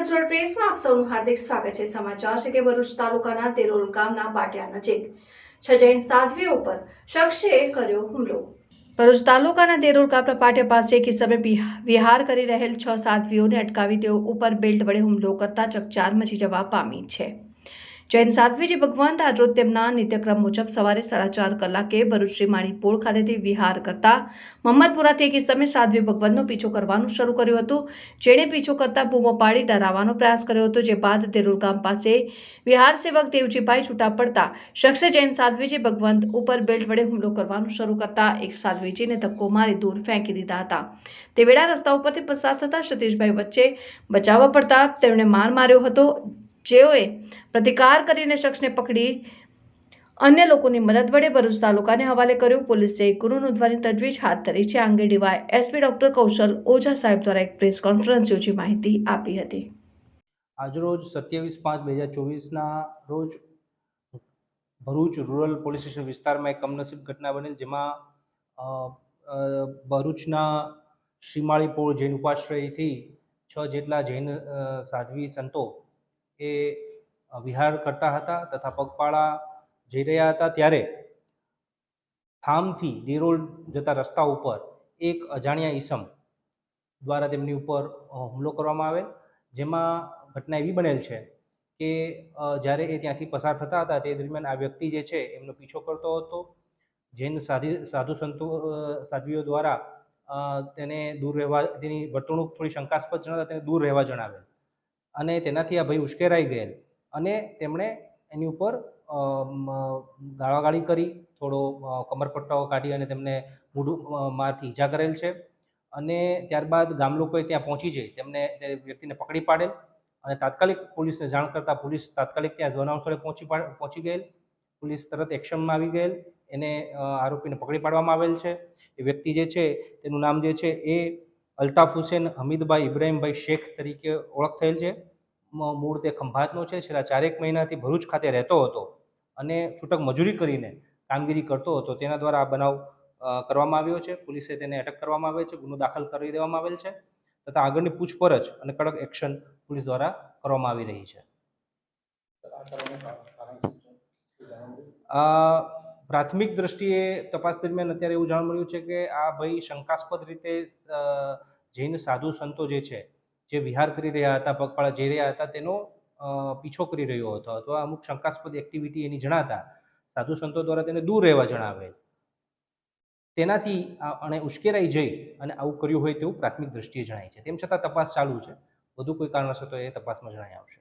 ગુજરાત પ્રેસમાં આપ સૌનું હાર્દિક સ્વાગત છે. સમાચાર છે કે ભરૂચ તાલુકાના તેરોલ ગામના પાટિયા નજીક. છ જૈન સાધ્વીઓ પર શખ્સે કર્યો હુમલો. ભરૂચ તાલુકાના દેરોલ ગામના પાટિયા પાસે એક હિસાબે વિહાર કરી રહેલ છ સાધ્વીઓને અટકાવી તેઓ ઉપર બેલ્ટ વડે હુમલો કરતા ચકચાર મચી જવા પામી છે. જૈન સાધ્વીજી ભગવંત આજરોજ તેમના નિત્યક્રમ મુજબ સવારે સાડા ચાર કલાકે ભરૂચ શ્રી માણીપોળ ખાતેથી વિહાર કરતા મહમ્મદપુરાથી એક સમય સાધ્વી ભગવંતનો પીછો કરવાનું શરૂ કર્યું હતું. જેણે પીછો કરતા બૂમો પાડી ડરાવવાનો પ્રયાસ કર્યો હતો, જે બાદ દેરુર ગામ પાસે વિહાર સેવક દેવજીભાઈ છૂટા પડતા શખ્સે જૈન સાધ્વીજી ભગવંત ઉપર બેલ્ટ વડે હુમલો કરવાનું શરૂ કરતા એક સાધ્વીજીને ધક્કો મારી દૂર ફેંકી દીધા હતા. તે વેળા રસ્તા ઉપરથી પસાર થતા સતીશભાઈ વચ્ચે બચાવવા પડતા તેમણે માર માર્યો હતો. જેઓએ પ્રતિકાર કરીને શખ્સને પકડી, અન્ય લોકોની મદદ વડે ભરૂચ તાલુકાને હવાલે કર્યો. પોલીસે ગુનો નોંધવાની તજવીજ હાથ ધરી છે. આ અંગે DY SP doctor Kaushal Ojha saheb દ્વારા એક પ્રેસ કોન્ફરન્સ યોજી માહિતી આપી હતી. આજરોજ સત્યાવીસ પાંચ બે હજાર ચોવીસના રોજ ભરૂચ રૂરલ પોલીસ સ્ટેશન વિસ્તારમાં એક કમનસીબ ઘટના બની જેમાં ભરૂચના શ્રીમાળીપોળ જૈન ઉપાશ્રયથી છ જેટલા જૈન સાધ્વી સંતો એ વિહાર કરતા હતા તથા પગપાળા જઈ રહ્યા હતા ત્યારે થામથી દેરોલ જતા રસ્તા ઉપર એક અજાણ્યા ઈસમ દ્વારા તેમની ઉપર હુમલો કરવામાં આવેલ. જેમાં ઘટના એવી બનેલ છે કે જ્યારે એ ત્યાંથી પસાર થતા હતા તે દરમિયાન આ વ્યક્તિ જે છે એમનો પીછો કરતો હતો. જૈન સાધી, સાધુ સંતો સાધ્વીઓ દ્વારા તેને દૂર રહેવા, તેની વર્તણૂક થોડી શંકાસ્પદ જણાતા તેને દૂર રહેવા જણાવેલ. અને તેનાથી આ ભાઈ ઉશ્કેરાઈ ગયેલ. અને તેમણે એની ઉપર ગાળાગાળી કરી, થોડો કમરપટ્ટાઓ કાઢી અને તેમને મોઢું મારથી ઈજા કરેલ છે. અને ત્યારબાદ ગામ લોકોએ ત્યાં પહોંચી જઈ, તેમને તે વ્યક્તિને પકડી પાડેલ અને તાત્કાલિક પોલીસને જાણ કરતાં પોલીસ તાત્કાલિક ત્યાં બનાવ સ્થળે પહોંચી પહોંચી ગયેલ. પોલીસ તરત એક્શનમાં આવી ગયેલ. એને આરોપીને પકડી પાડવામાં આવેલ છે. એ વ્યક્તિ જે છે, તેનું નામ જે છે એ અલ્તાફ હુસેન હમીદભાઈ ઇબ્રાહીમભાઈ શેખ તરીકે ઓળખ થયેલ છે. મૂળ તે ખંભાતનો છે. છેલ્લા ચારેક મહિનાથી ભરૂચ ખાતે રહેતો હતો અને છૂટક મજૂરી કરીને કામગીરી કરતો હતો. તેના દ્વારા આ બનાવ કરવામાં આવ્યો છે. પોલીસે તેને અટક કરવામાં આવે છે. ગુનો દાખલ કરી દેવામાં આવેલ છે તથા આગળની પૂછપરછ અને કડક એક્શન પોલીસ દ્વારા કરવામાં આવી રહી છે. પ્રાથમિક દ્રષ્ટિએ તપાસ દરમિયાન અત્યારે એવું જાણવા મળ્યું છે કે આ ભાઈ શંકાસ્પદ રીતે જૈન સાધુ સંતો જે છે, જે વિહાર કરી રહ્યા હતા, પગપાળા જઈ રહ્યા હતા, તેનો પીછો કરી રહ્યો હતો અથવા અમુક શંકાસ્પદ એક્ટિવિટી એની જણાતા સાધુ સંતો દ્વારા તેને દૂર રહેવા જણાવેલ તેનાથી અને ઉશ્કેરાઈ જઈ અને આવું કર્યું હોય તેવું પ્રાથમિક દ્રષ્ટિએ જણાય છે. તેમ છતાં તપાસ ચાલુ છે. વધુ કોઈ કારણસર તો એ તપાસમાં જણાઈ આવશે.